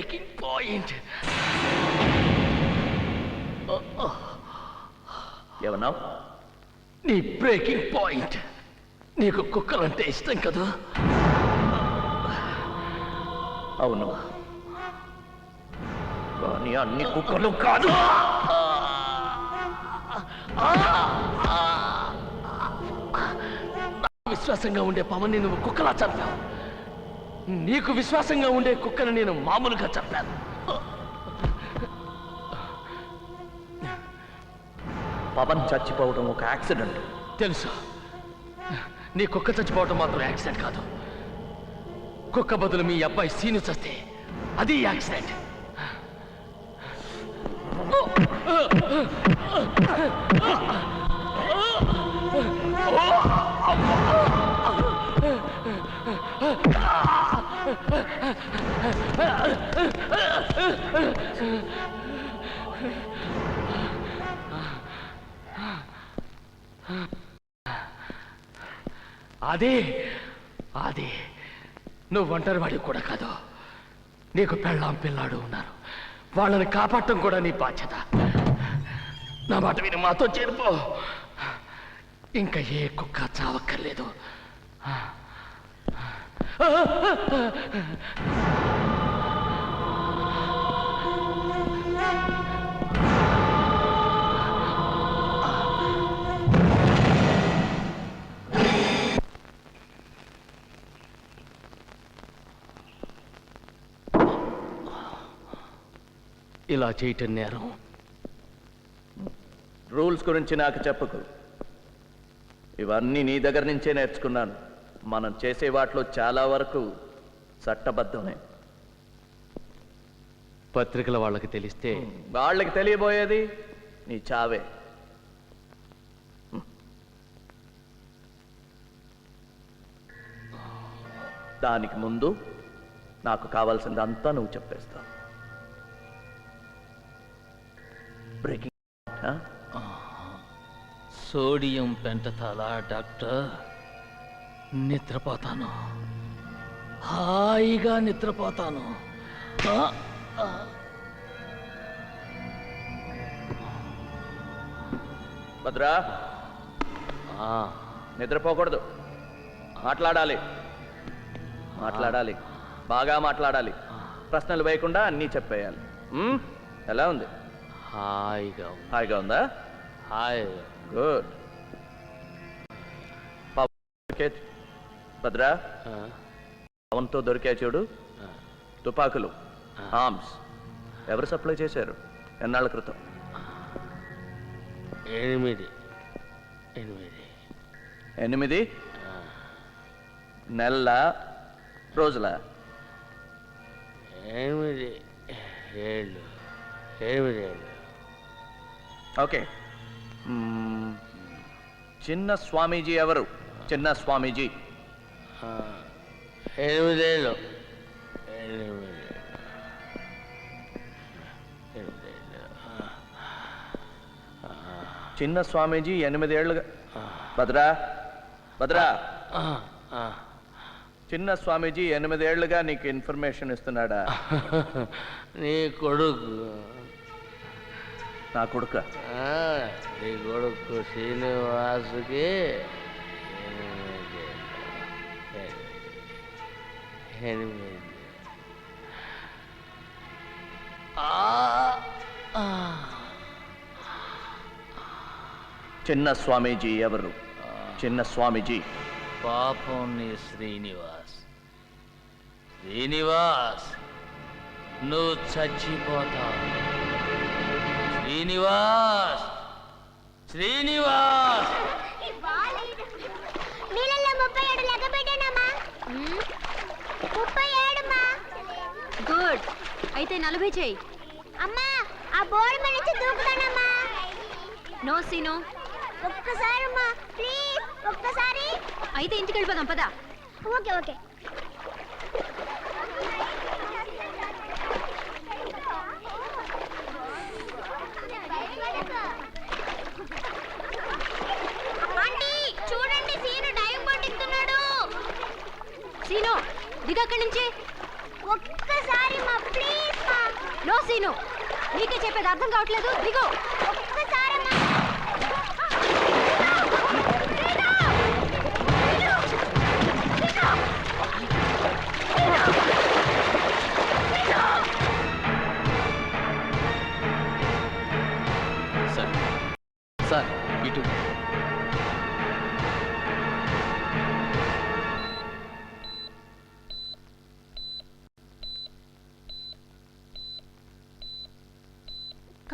Breaking point ఏమన్నావు? నీ breaking point నీకు కుక్కలంటే ఇష్టం కదా? అవును. కానీ అన్ని కుక్కలు కాదు. విశ్వాసంగా ఉండే పవన్ని నువ్వు కుక్కలా చంపావు. నీకు విశ్వాసంగా ఉండే కుక్కను నేను మామూలుగా చంపాను. పవన్ చచ్చిపోవడం ఒక యాక్సిడెంట్. తెలుసు. నీ కుక్క చచ్చిపోవటం మాత్రం యాక్సిడెంట్ కాదు. కుక్క బదులు మీ అబ్బాయి సీను చస్తే అది యాక్సిడెంట్. అదే అదే నువ్వు ఒంటరివాడి కూడా కాదు. నీకు పెళ్ళాం పిల్లాడు ఉన్నారు. వాళ్ళని కాపాడటం కూడా నీ బాధ్యత. నా మాట విని మాతో చేరిపో ఇంకా ఏ కుక్క చావక్కర్లేదు. ఇలా చేయటం నేరం. రూల్స్ గురించి నాకు చెప్పకు. ఇవన్నీ నీ దగ్గర నుంచే నేర్చుకున్నాను. మనం చేసే వాటిలో చాలా వరకు చట్టబద్ధమే. పత్రికల వాళ్ళకి తెలిస్తే వాళ్ళకి తెలియబోయేది నీ చావే. దానికి ముందు నాకు కావాల్సిందంతా నువ్వు చెప్పేస్తావు. Breaking sodium pentothal doctor? నిద్రపోతాను. హాయిగా నిద్రపోతాను. భద్రా. ఆ, నిద్రపోకూడదు. మాట్లాడాలి. మాట్లాడాలి. బాగా మాట్లాడాలి. ప్రశ్నలు వేయకుండా అన్నీ చెప్పేయాలి? ఎలా ఉంది? హాయిగా. హాయిగా ఉందా? హాయిగా గుడ్. భద్రా పవన్తో దొరికా చూడు. తుపాకులు ఆర్మ్స్ ఎవరు సప్లై చేశారు? ఎన్నాళ్ళ క్రితం? ఎనిమిది. ఎనిమిది. ఎనిమిది? నెలల రోజుల? ఎనిమిది. ఏళ్ళు. ఎనిమిది ఏళ్ళు. ఓకే. చిన్న స్వామీజీ ఎవరు? చిన్న స్వామీజీ. ఎనిమిదేళ్ళు. ఎనిమిది ఎనిమిదేళ్ళు. చిన్న స్వామీజీ ఎనిమిదేళ్ళుగా భద్రా భద్రా. చిన్న స్వామీజీ ఎనిమిదేళ్ళుగా నీకు ఇన్ఫర్మేషన్ ఇస్తున్నాడా? నీ కొడుకు. నా కొడుక. నీ కొడుకు శ్రీనివాసుకి ఎనిమిది ఆ, ఆ. చిన్న స్వామీజీ ఎవరు? చిన్న స్వామీజీ. పాపం నీ శ్రీనివాస్. శ్రీనివాస్ నువ్వు చచ్చిపోతావు. శ్రీనివాస్! శ్రీనివాస్! నీళ్ళల్లో ముప్పై ఏడు లెక్క పెట్టానమ్మా ముప్పై గుడ్. అయితే నలభై చేయి. అమ్మా ఆ బోర్డు మీద నుంచి దూకుతానమ్మా నో సీను. ఒక్కసారి అమ్మా. ప్లీజ్ ఒక్కసారి. అయితే ఇంటికి వెళ్ళిపోదాం పదా. Okay okay. దిగక్కడి నుంచి. ఒక్కసారి మా ప్లీజ్ మా నో సీను. నీకే చెప్పేది అర్థం కావట్లేదు. దిగో.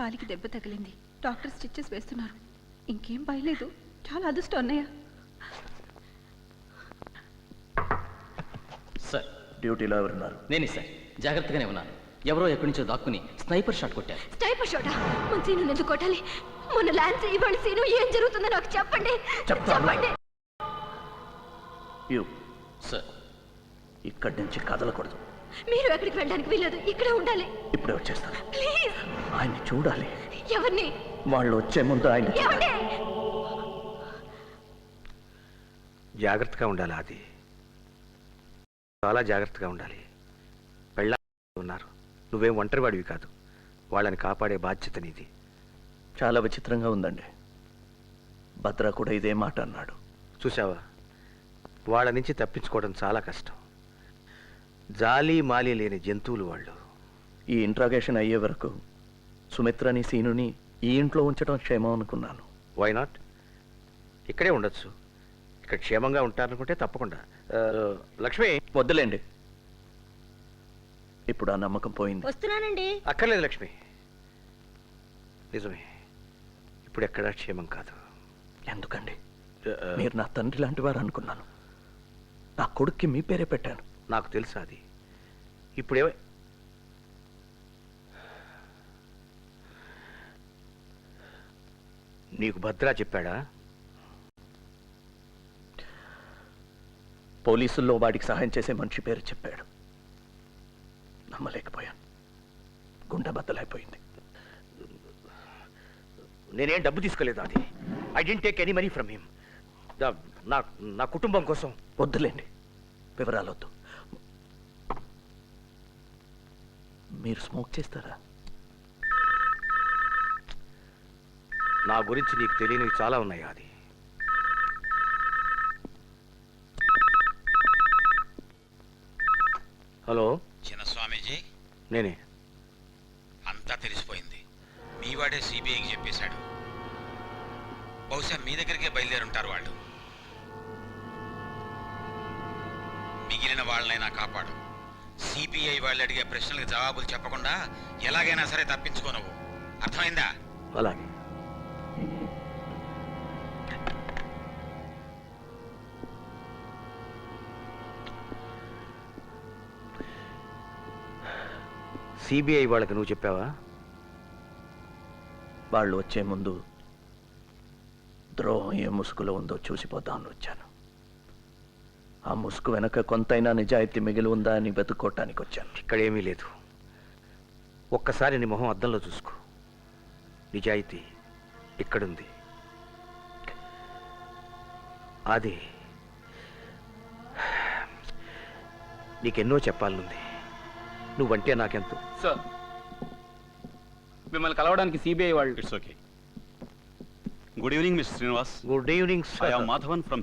కాలికి దెబ్బ తగిలింది. డాక్టర్ స్టిచ్చెస్ వేస్తున్నారు. ఇంకేం భయలేదు చాలా అదృష్టం అన్నయ్య. సార్. డ్యూటీలో ఎవరున్నారు? నేనే సార్. జాగ్రత్తగానే ఉన్నాను. ఎవరో ఎక్కడి నుంచో దాక్కుని స్నైపర్ షాట్ కొట్టారు. స్టైపర్ షోటా? మన సీను ఎందుకు కొట్టాలి? మన ల్యాన్స్ ఇవాళ సీను ఏం జరుగుతుందో నాకు చెప్పండి. చెప్తాను. చెప్పండి. యూ. సార్. ఇక్కడి నుంచి కదలకూడదు. మీరు ఎక్కడికి వెళ్ళడానికి వీలేదు ఇక్కడే ఉండాలి. ఇప్పుడే వచ్చేస్తాను. ప్లీజ్. ఆయన్ని చూడాలి. ఎవరిని? వాళ్ళు వచ్చే ముందు ఆయన జాగ్రత్తగా ఉండాలి అది చాలా జాగ్రత్తగా ఉండాలి. పెళ్ళ ఉన్నారు. నువ్వేం ఒంటరివాడివి కాదు. వాళ్ళని కాపాడే బాధ్యత నీది. చాలా విచిత్రంగా ఉందండి. భద్ర కూడా ఇదే మాట అన్నాడు. చూసావా వాళ్ళ నుంచి తప్పించుకోవడం చాలా కష్టం. జాలి మాలి లేని జంతువులు వాళ్ళు. ఈ ఇంట్రాగేషన్ అయ్యే వరకు సుమిత్రని సీనుని ఈ ఇంట్లో ఉంచడం క్షేమం అనుకున్నాను. వై నాట్ ఇక్కడే ఉండొచ్చు. ఇక్కడ క్షేమంగా ఉంటారనుకుంటే తప్పకుండా. ఆ, లక్ష్మి! వద్దులేండి. ఇప్పుడు ఆ నమ్మకం పోయింది. వస్తున్నానండి. అక్కర్లేదు లక్ష్మి. నిజమే. ఇప్పుడు ఎక్కడా క్షేమం కాదు. ఎందుకండి? ఆ, మీరు నా తండ్రి లాంటి వారు అనుకున్నాను. నా కొడుక్కి మీ పేరే పెట్టాను. నాకు తెలుసా అది. ఇప్పుడే నీకు భద్రా చెప్పాడా? పోలీసుల్లో వాడికి సహాయం చేసే మనిషి పేరు చెప్పాడు. నమ్మలేకపోయాను. గుండె బద్దలైపోయింది. నేనేం డబ్బు తీసుకోలేదు అది I didn't take any money from him. నా నా కుటుంబం కోసం. వద్దులేండి. వివరాలు మీరు స్మోక్ చేస్తారా? నా గురించి నీకు తెలియనివి చాలా ఉన్నాయి అది హలో? చిన్న స్వామీజీ నేనే. అంతా తెలిసిపోయింది. మీవాడే సిబిఐకి చెప్పేశాడు. బహుశా మీ దగ్గరికే బయలుదేరుంటారు వాళ్ళు. మిగిలిన వాళ్ళనైనా కాపాడు. సిబిఐ వాళ్ళు అడిగే ప్రశ్నలకు జవాబులు చెప్పకుండా ఎలాగైనా సరే తప్పించుకో నువ్వు. అర్థమైందా? అలాగే. సిబిఐ వాళ్ళకి నువ్వు చెప్పావా? వాళ్ళు వచ్చే ముందు ద్రోహం ఏ ముసుగులో ఉందో చూసిపోదామని వచ్చాను. ఆ ముసుగు వెనక కొంతైనా నిజాయితీ మిగిలి ఉందా అని వెతుక్కోవటానికి వచ్చాను ఇక్కడేమీ లేదు. ఒక్కసారి నీ మొహం అద్దంలో చూసుకో. నిజాయితీ ఇక్కడుంది. అది నీకెన్నో చెప్పాలనుంది. నువ్వంటే నాకెంతో. సార్ మిమ్మల్ని కలవడానికి సిబిఐ వాళ్ళు It's okay. Good evening, Mr. Srinivas. Good evening I am Madhavan from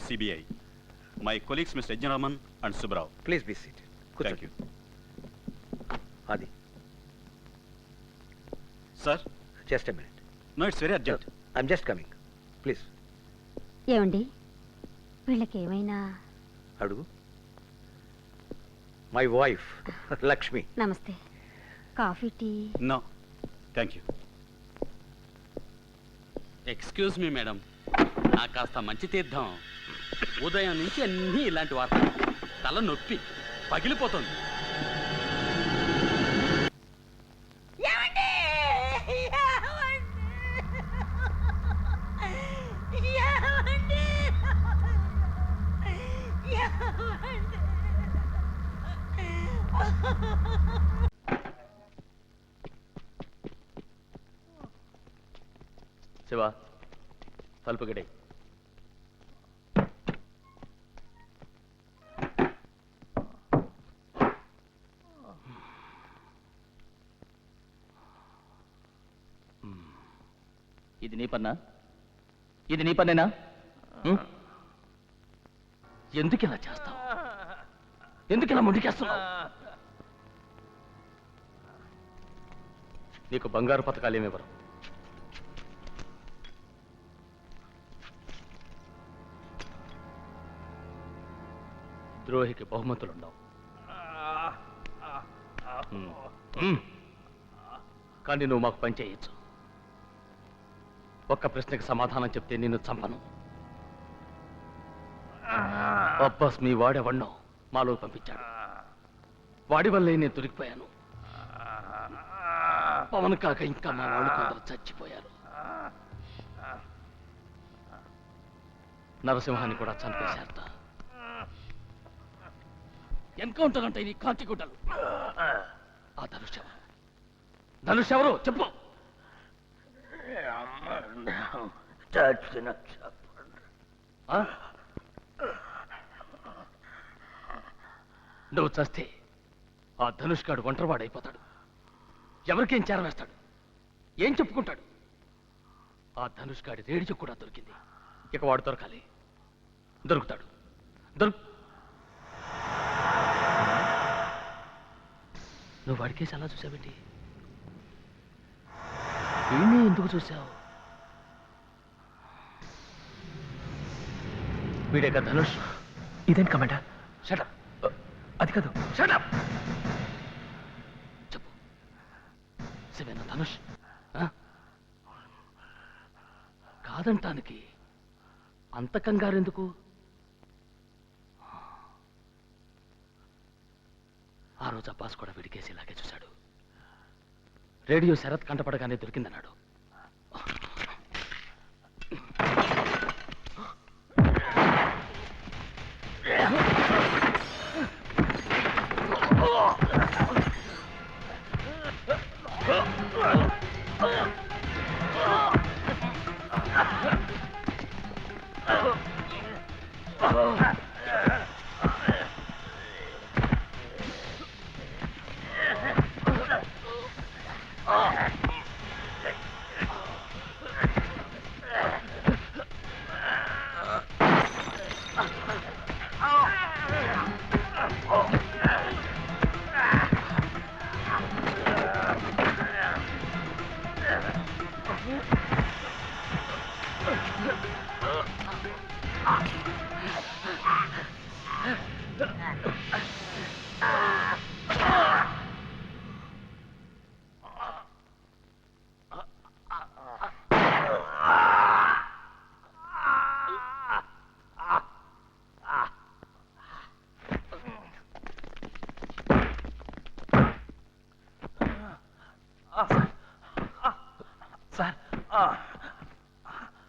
My colleagues, Mr. Ejnaraman and Subrao. Please be seat Thank you. అది Sir? Just a minute No, it's very urgent. I'm just coming please ఏమండి వీళ్ళకి ఏమైనా అడుగు my wife Lakshmi నమస్తే coffee tea No. Thank you. Excuse me madam నాకు కాస్త మంచి తీర్థం ఉదయం నుంచి అన్నీ ఇలాంటి వార్త తల నొప్పి పగిలిపోతుంది. ఇది నీ పన్నా? ఇది నీ పన్నేనా? ఎందుకు ఇలా చేస్తావు? ఎందుకు ఇలా ముందుకేస్తున్నావు? నీకు బంగారు పథకాలు ఏమివ్వరు ద్రోహికి బహుమతులుండవు. కానీ నువ్వు మాకు పని చేయొచ్చు. ఒక్క ప్రశ్నకి సమాధానం చెప్తే నిన్ను చంపను. అబ్బాస్ మీ వాడెవన్నో మాలో పంపించాడు. వాడి వల్లే నేను దొరికిపోయాను. పవన్ కాక ఇంకా మా వాళ్ళు కొందరు చచ్చిపోయారు. నరసింహాన్ని కూడా చంపేశారట. ఎన్కౌంటర్ అంటే నీ కాకి గుడ్డలు. ఆ ధనుష్ ఎవరు? ధనుష్ ఎవరు? చెప్పు. ఆ? నువ్వు చస్తే ఆ ధనుష్గాడు ఒంటరివాడైపోతాడు. ఎవరికేం చేరవేస్తాడు ఏం చెప్పుకుంటాడు? ఆ ధనుష్ గాడి రేడియో కూడా దొరికింది. ఇక వాడు దొరకాలి. దొరుకుతాడు. దొరుకు నువ్వు వాడికేసి అలా చూసావేంటి? ఏమీ ఎందుకు చూసావు? వీడేగా ధనుష్? ఇదేంటి కమాండర్? షటప్ అది కాదు. షటప్ చెప్పు. శివేనా ధనుష్? కాదంటానికి అంత కంగారెందుకు ఆ రోజు అబ్బాస్ కూడా వీడికేసి ఇలాగే చూశాడు. రేడియో శరత్ కంటపడగానే దొరికిందన్నాడు. సార్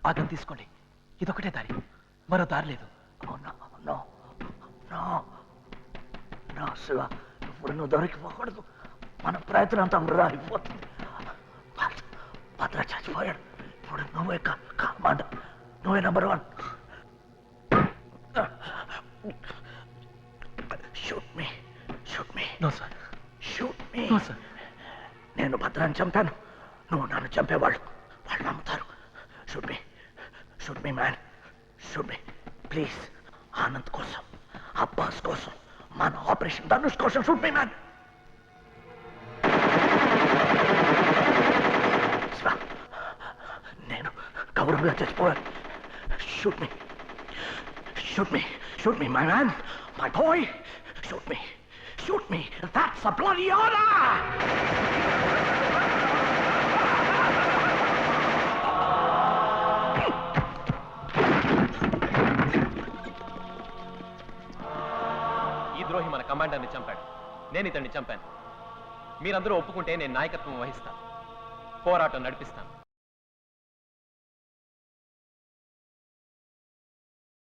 ఆగం తీసుకోండి. ఇదొకటే దారి. మరో దారి లేదు. శివ ఇప్పుడు నువ్వు దొరికిపోకూడదు మన ప్రయత్నం అంతా వృధా అయిపోతుంది భద్ర- భద్ర చచ్చిపోయాడు. ఇప్పుడు నువ్వే కామాండ. నువ్వే number one shoot me shoot me no sir shoot me no sir నేను భద్రాన్ని చంపాను. నువ్వు నన్ను చంపేవాళ్ళు. వాళ్ళు నమ్ముతారు. Shoot me shoot me man shoot me please Anand కోసం అబ్బాస్ కోసం మన ఆపరేషన్ ధనుష్ కోసం షూట్ మీ మ్యాన్ నేను గౌరవంగా చచ్చిపోయాను shoot me shoot me shoot me my man my boy shoot me shoot me that's a bloody order కమాండర్ని చంపాడు. నేను ఇతన్ని చంపాను. మీరందరూ ఒప్పుకుంటే నేను నాయకత్వం వహిస్తాను. పోరాటం నడిపిస్తాను.